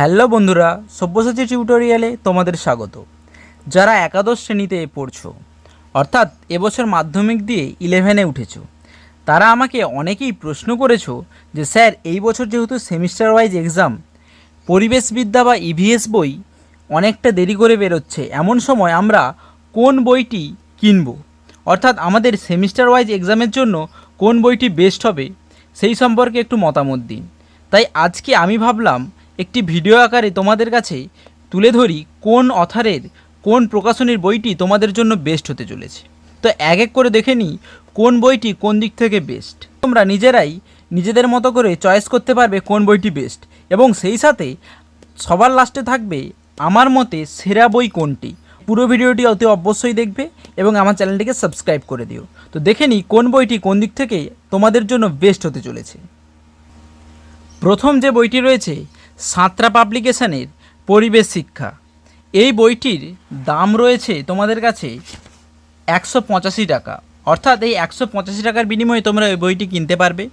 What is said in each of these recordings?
Hello বন্ধুরা, সব্যসাচী টিউটোরিয়ালে তোমাদের স্বাগত। যারা একাদশ শ্রেণীতে পড়ছো, অর্থাৎ এবছর মাধ্যমিক দিয়ে ইলেভেনে উঠেছো, তারা আমাকে অনেকেই প্রশ্ন করেছ যে, স্যার, এই বছর যেহেতু সেমিস্টার ওয়াইজ এক্সাম পরিবেশবিদ্যা বা ইভিএস বই অনেকটা দেরি করে বেরোচ্ছে, এমন সময় আমরা কোন বইটি কিনব? অর্থাৎ আমাদের সেমিস্টার ওয়াইজ এক্সামের জন্য কোন বইটি বেস্ট হবে, সেই সম্পর্কে একটু মতামত দিন। তাই আজকে আমি ভাবলাম একটি ভিডিও আকারে তোমাদের কাছে তুলে ধরি কোন অথারের, কোন প্রকাশনীর বইটি তোমাদের জন্য বেস্ট হতে চলেছে। তো এক এক করে দেখে নিই কোন বইটি কোন দিক থেকে বেস্ট তোমরা নিজেরাই নিজেদের মতো করে চয়েস করতে পারবে কোন বইটি বেস্ট এবং সেই সাথে সবার লাস্টে থাকবে আমার মতে সেরা বই কোনটি। পুরো ভিডিওটি অতি অবশ্যই দেখবে এবং আমার চ্যানেলটিকে সাবস্ক্রাইব করে দিও। তো দেখে নিই কোন বইটি কোন দিক থেকে তোমাদের জন্য বেস্ট হতে চলেছে। প্রথম যে বইটি রয়েছে সাঁতরা পাবলিকেশনের পরিবেশ শিক্ষা। এই বইটির দাম রয়েছে তোমাদের কাছে একশো পঁচাশি টাকা। অর্থাৎ এই একশো পঁচাশি টাকার বিনিময়ে তোমরা ওই বইটি কিনতে পারবে।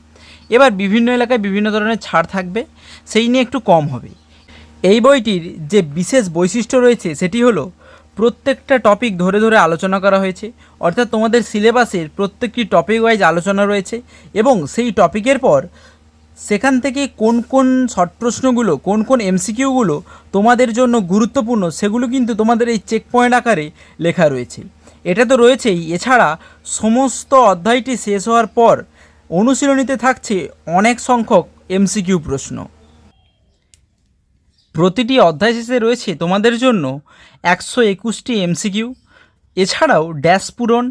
এবার বিভিন্ন এলাকায় বিভিন্ন ধরনের ছাড় থাকবে, সেই নিয়ে একটু কম হবে। এই বইটির যে বিশেষ বৈশিষ্ট্য রয়েছে, সেটি হলো প্রত্যেকটা টপিক ধরে ধরে আলোচনা করা হয়েছে। অর্থাৎ তোমাদের সিলেবাসের প্রত্যেকটি টপিক ওয়াইজ আলোচনা রয়েছে এবং সেই টপিকের পর সেখান থেকে কোন কোন শর্ট প্রশ্নগুলো, কোন কোন এমসিকিউগুলো তোমাদের জন্য গুরুত্বপূর্ণ সেগুলো কিন্তু তোমাদের এই চেক পয়েন্ট আকারে লেখা রয়েছে। এটা তো রয়েছেই। এছাড়া সমস্ত অধ্যায়টি শেষ হওয়ার পর অনুশীলনীতে থাকছে অনেক সংখ্যক এমসিকিউ প্রশ্ন। প্রতিটি অধ্যায় শেষে রয়েছে তোমাদের জন্য একশো একুশটি এমসিকিউ। এছাড়াও ড্যাশ পূরণ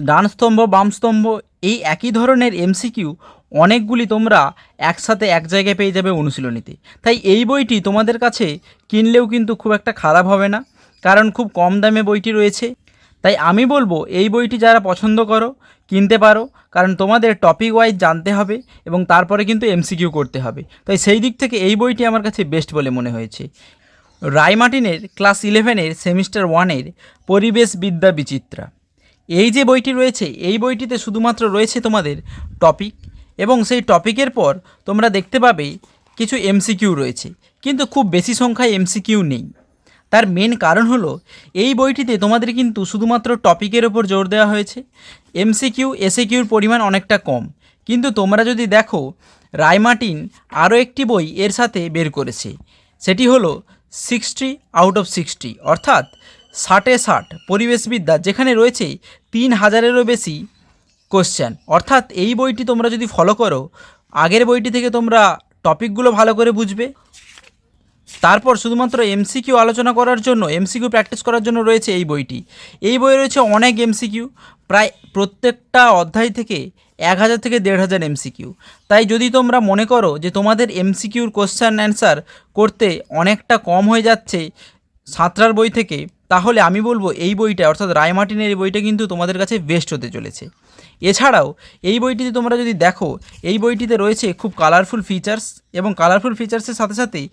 ডান স্তম্ভ বাম স্তম্ভ এই একই ধরনের এমসিকিউ অনেকগুলি তোমরা একসাথে এক জায়গায় পেয়ে যাবে অনুশীলনীতে। তাই এই বইটি তোমাদের কাছে কিনলেও কিন্তু খুব একটা খারাপ হবে না, কারণ খুব কম দামে বইটি রয়েছে। তাই আমি বলব, এই বইটি যারা পছন্দ করো, কিনতে পারো, কারণ তোমাদের টপিক ওয়াইজ জানতে হবে এবং তারপরে কিন্তু এমসিকিউ করতে হবে। তাই সেই দিক থেকে এই বইটি আমার কাছে বেস্ট বলে মনে হয়েছে। রায় মার্টিনের ক্লাস ইলেভেনের সেমিস্টার ওয়ানের পরিবেশ বিদ্যা বিচিত্রা। এই যে বইটি রয়েছে, এই বইটিতে শুধুমাত্র রয়েছে তোমাদের টপিক এবং সেই টপিকের পর তোমরা দেখতে পাবে কিছু এমসিকিউ রয়েছে। কিন্তু খুব বেশি সংখ্যায় এমসিকিউ নেই। তার মেন কারণ হলো, এই বইটিতে তোমাদের কিন্তু শুধুমাত্র টপিকের ওপর জোর দেওয়া হয়েছে। এমসিকিউ এসিকিউর পরিমাণ অনেকটা কম। কিন্তু তোমরা যদি দেখো রায়মার্টিন আরও একটি বই এর সাথে বের করেছে। সেটি হলো সিক্সটি আউট অফ সিক্সটি অর্থাৎ ষাটে ষাট পরিবেশবিদ্যা, যেখানে রয়েছে তিন হাজারেরও বেশি কোশ্চেন অর্থাৎ এই বইটি তোমরা যদি ফলো করো, আগের বইটি থেকে তোমরা টপিকগুলো ভালো করে বুঝবে। তারপর শুধুমাত্র এমসিকিউ আলোচনা করার জন্য এমসিকিউ প্র্যাকটিস করার জন্য রয়েছে এই বইটি। এই বইয়ে রয়েছে অনেক এমসিকিউ প্রায় প্রত্যেকটা অধ্যায় থেকে এক হাজার থেকে দেড় হাজার এমসিকিউ তাই যদি তোমরা মনে করো যে তোমাদের এমসিকিউর কোশ্চেন অ্যান্সার করতে অনেকটা কম হয়ে যাচ্ছে সাঁতরার বই থেকে, তাহলে আমি বলব এই বইটা, অর্থাৎ রায়মার্টিনের এই বইটা কিন্তু তোমাদের কাছে বেস্ট হতে চলেছে। এছাড়াও, এই বইটিতে তোমরা যদি দেখো, এই বইটিতে রয়েছে খুব কালারফুল ফিচার্স এবং কালারফুল ফিচার্সের সাথে সাথেই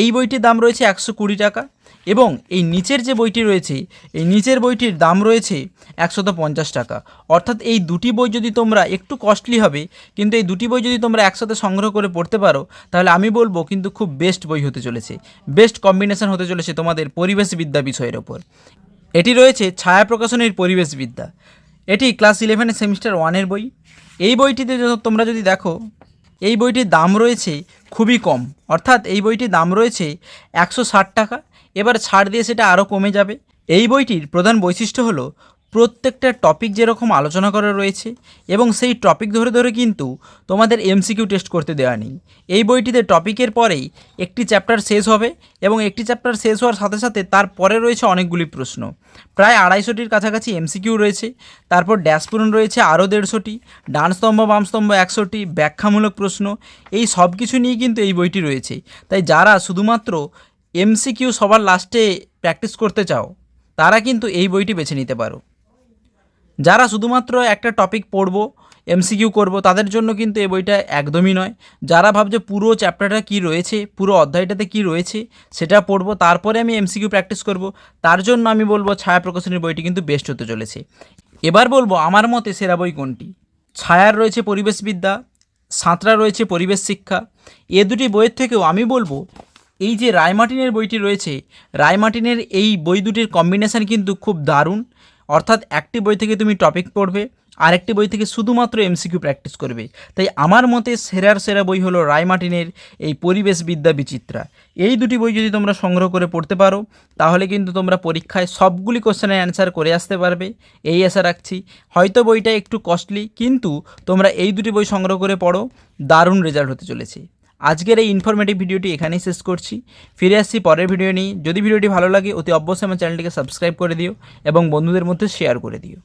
এই বইটির দাম রয়েছে একশো কুড়ি টাকা। এবং এই নিচের যে বইটি রয়েছে, এই নিচের বইটির দাম রয়েছে একশত পঞ্চাশ টাকা। অর্থাৎ এই দুটি বই যদি তোমরা একটু কস্টলি হবে, কিন্তু এই দুটি বই যদি তোমরা একসাথে সংগ্রহ করে পড়তে পারো, তাহলে আমি বলব কিন্তু খুব বেস্ট বই হতে চলেছে। বেস্ট কম্বিনেশন হতে চলেছে তোমাদের পরিবেশবিদ্যা বিষয়ের ওপর। এটি রয়েছে ছায়া প্রকাশনীর পরিবেশবিদ্যা। এটি ক্লাস ইলেভেনের সেমিস্টার ওয়ানের বই। এই বইটিতে তোমরা যদি দেখো, এই বইটির দাম রয়েছে খুবই কম। অর্থাৎ এই বইটির দাম রয়েছে একশো ষাট টাকা। এবার ছাড় দিয়ে সেটা আরও কমে যাবে। এই বইটির প্রধান বৈশিষ্ট্য হলো, প্রত্যেকটা টপিক যেরকম আলোচনা করা রয়েছে এবং সেই টপিক ধরে ধরে কিন্তু তোমাদের এমসিকিউ টেস্ট করতে দেওয়া নেই। এই বইটিতে টপিকের পরেই একটি চ্যাপ্টার শেষ হবে এবং একটি চ্যাপ্টার শেষ হওয়ার সাথে সাথে তারপরে রয়েছে অনেকগুলি প্রশ্ন। প্রায় আড়াইশোটির কাছাকাছি এমসিকিউ রয়েছে, তারপর ড্যাশপূরণ রয়েছে আরও দেড়শোটি, ডান স্তম্ভ, বাম স্তম্ভ একশোটি, ব্যাখ্যামূলক প্রশ্ন, এই সব কিছু নিয়ে কিন্তু এই বইটি রয়েছে। তাই যারা শুধুমাত্র এমসিকিউ সবার লাস্টে প্র্যাকটিস করতে চাও, তারা কিন্তু এই বইটি বেছে নিতে পারো। যারা শুধুমাত্র একটা টপিক পড়ব, এমসিকিউ করব, তাদের জন্য কিন্তু এই বইটা একদমই নয়। যারা ভাবছে পুরো চ্যাপ্টারটা কী রয়েছে, পুরো অধ্যায়টাতে কী রয়েছে, সেটা পড়ব, তারপরে আমি এমসিকিউ প্র্যাকটিস করব, তার জন্য আমি বলব ছায়া প্রকাশনীর বইটি কিন্তু বেস্ট হতে চলেছে। এবার বলব আমার মতে সেরা বই কোনটি? ছায়ার রয়েছে পরিবেশবিদ্যা সাঁতরা রয়েছে পরিবেশ শিক্ষা, এ দুটি বইয়ের থেকেও আমি বলব এই যে রায়মার্টিনের বইটি রয়েছে, রায়মার্টিনের এই বই দুটির কম্বিনেশান কিন্তু খুব দারুণ। অর্থাৎ একটি বই থেকে তুমি টপিক পড়বে, আরেকটি বই থেকে শুধুমাত্র এমসিকিউ প্র্যাকটিস করবে। তাই আমার মতে সেরার সেরা বই হলো রায়মার্টিনের এই পরিবেশ বিদ্যা বিচিত্রা। এই দুটি বই যদি তোমরা সংগ্রহ করে পড়তে পারো, তাহলে কিন্তু তোমরা পরীক্ষায় সবগুলি কোশ্চেনের অ্যান্সার করে আসতে পারবে। এই আশা রাখছি। হয়তো বইটা একটু কস্টলি কিন্তু তোমরা এই দুটি বই সংগ্রহ করে পড়ো, দারুণ রেজাল্ট হতে চলেছে। আজকের এই ইনফরমেটিভ ভিডিওটি এখানেই শেষ করছি। ফিরে আসছি পরের ভিডিও নিয়ে। যদি ভিডিওটি ভালো লাগে, অতি অবশ্যই আমার চ্যানেলটিকে সাবস্ক্রাইব করে দিও এবং বন্ধুদের মধ্যে শেয়ার করে দিও।